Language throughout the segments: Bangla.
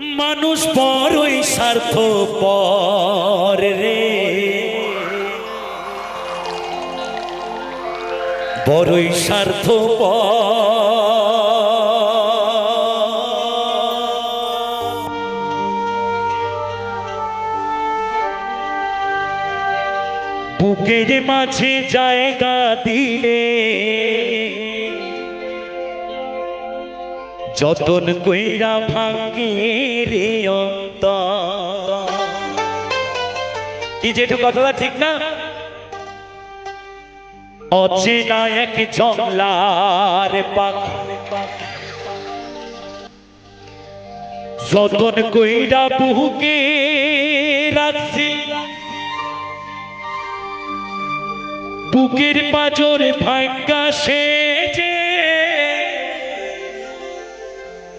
মানুষ বড়ই স্বার্থ পর রে। বড়ই স্বার্থ বুকের মাঝে জায়গা দিলে যতন কইরা ভাঙে রে কি যেটু কথাটা ঠিক না? অচেনা এক জংলার যতন কইরা বুকে রাখছি। বুকের পাজর ভাঙ্গা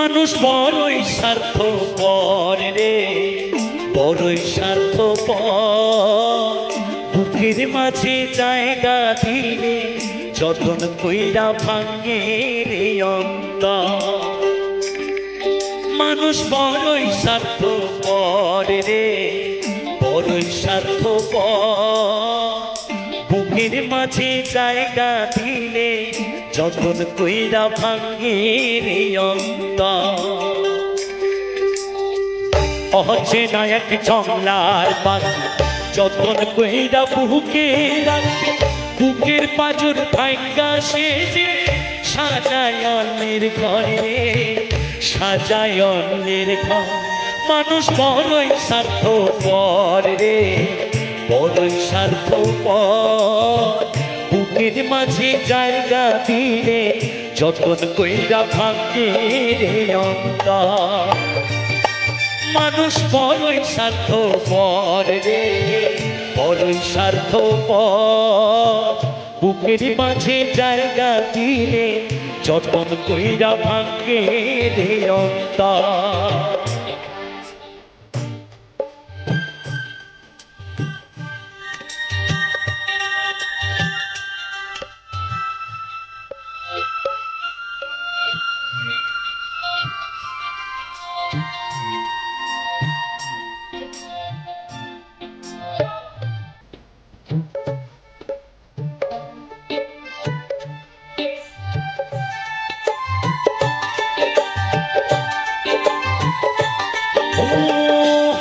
মানুষ বড়ই স্বার্থ পর রে। বড়ই স্বার্থ বুকের মাঝে জায়গা দিলে যতন কইরা ভাঙে রে অন্ত মানুষ বড়ই স্বার্থ পর রে, বড়ই স্বার্থ বুকের মাঝে জায়গা দিলে যখন কইরা ভাঙ্গে রে অন্ত অচেনা এক জংলার পাখি যতন কইরা বুকে বুকের পাজর ভাঙ্গা সেজে সাজায়নের ঘরে। সাজায়নের ঘর, মানুষ বড়ই স্বার্থ পর বড়ই স্বার্থ পর বুকের মাঝে জায়গা দিলে যতন কইরা ভাঙ্গে রে অন্তর। মানুষ বড়ই স্বার্থ রে বড়ই স্বার্থ পর বুকের মাঝে জায়গা দিলে যতন কইরা ভাঙ্গে রে অন্তর।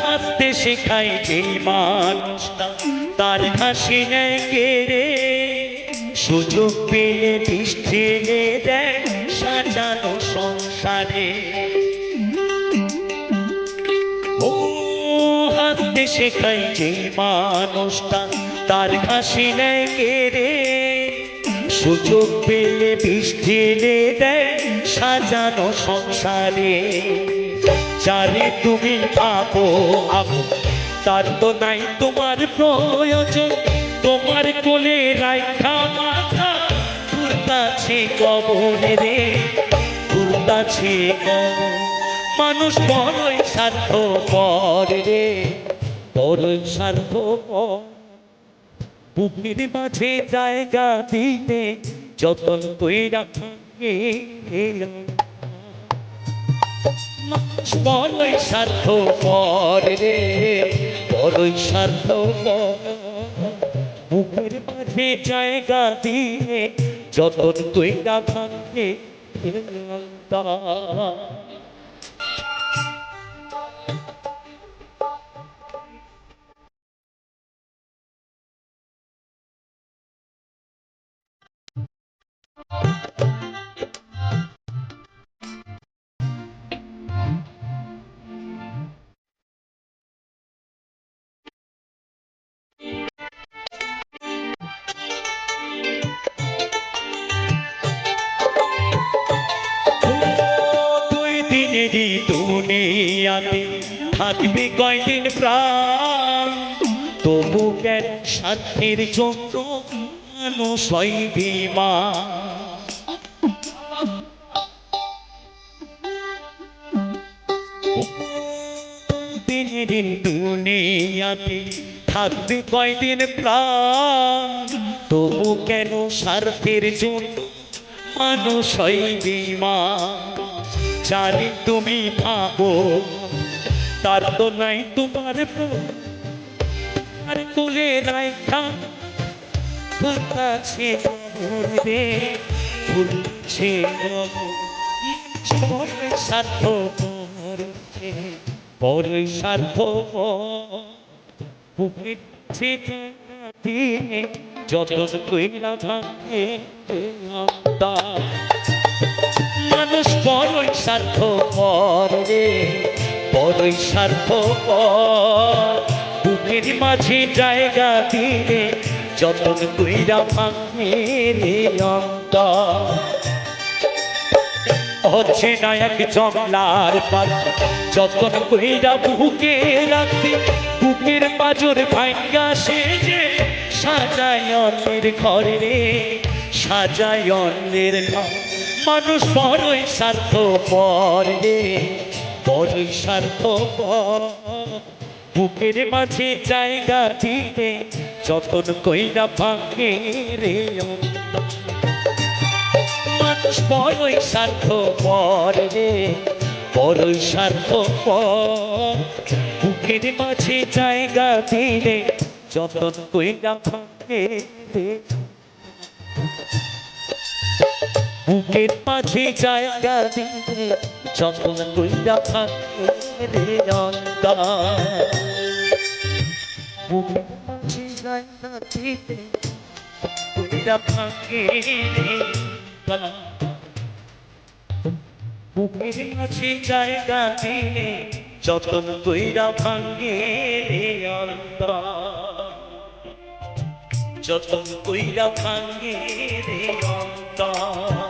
হাসতে শেখায় যে মানুষটা, তার হাসি নেয় কেড়ে সুযোগ পেলে বৃষ্টিলে দেয় সাজানো সংসারে। ও শেখায় যে মানুষটা, তার হাসি নেয় সুযোগ পেলে বৃষ্টিলে দেয়, সাজানো সংসারে। যারে তুমি আপো আপো তার তো নাই তোমার প্রয়োজন। তোমার কোলে রাইখা মাথা ঘুরতাছে কবরে রে ঘুরতাছে মানুষ বড়ই স্বার্থ পর রে, বড়ই স্বার্থ পর বুকের মাঝে জায়গা দিতে যতন ভাঙে মানুষ বড়ই পর রে, বড়ই স্বার্থ বুকের মাঝে জায়গা দিয়ে যতন কইরা ভাঙে দুই দিনেরই দুনিয়াতে থাকবে কয়দিন প্রাণ? তবু কেন স্বার্থের জন্য মানুষ হয় বিমা দুনিয়াতে থাকবে কয়দিন প্রাণ। তবু কেন স্বার্থের জন্য মানুষ বিমা জানি তুমি ভাবো, তার তো নাই তোমার আর তুলে রাখা কাছে রে ভুলছে স্বার্থ বড় স্বার্থ দিয়ে যত মানুষ বড়ই স্বার্থ রে বড়ই স্বার্থ বুকের মাঝে জায়গা দিলে যতন কইরা ভাঙে অন্তর হচ্ছে না এক জমলার পাল যতন কইরা বুকে রাখতে বুকের পাজর সে যে সাজায় অন্যের ঘরে রে, সাজায় অন্যের ঘর। মানুষ বড়ই স্বার্থ পর রে, বড়ই স্বার্থ পর বুকের মাঝে জায়গা দিতে যতন কইরা ভাঙে রে। মানুষ বড়ই স্বার্থ রে, বড়ই স্বার্থ বুকের মাঝে জায়গা দিলে যতন কইরা। বুকের মাঝে জায়গা দিলে যতন কইরা। বুকের মাঝে জায়গা দিলে যতন কইরা ভাঙ্গে যতন কইরা ভাঙ্গে রে অন্তর।